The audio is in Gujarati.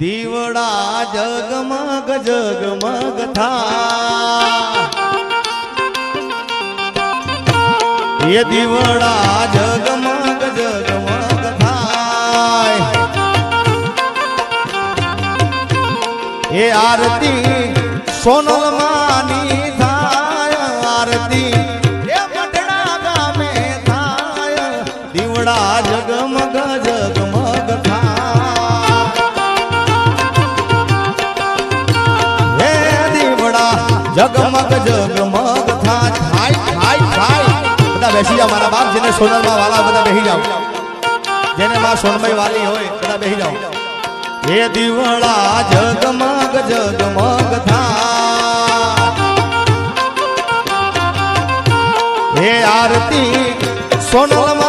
દીવડા જગમગ જગમગ થા. એ દીવડા જગમગ જગમગ થાય. એ આરતી સોનલ માની થાય. આરતી એ મઢડા ગામે થાય. દીવડા જગમગ જગમગ જગમગ જગમગ થાય. થાય થાય થાય બધા બેસી જાઓ, મારા બાપ, જેને સોનલમાં વાલા બધા બેસી જાઓ. જેને માં સોનમય વાલી હોય, બધા બેસી જાઓ. હે દીવડા જગમગ જગમગ થાય. હે આરતી સોનલમાં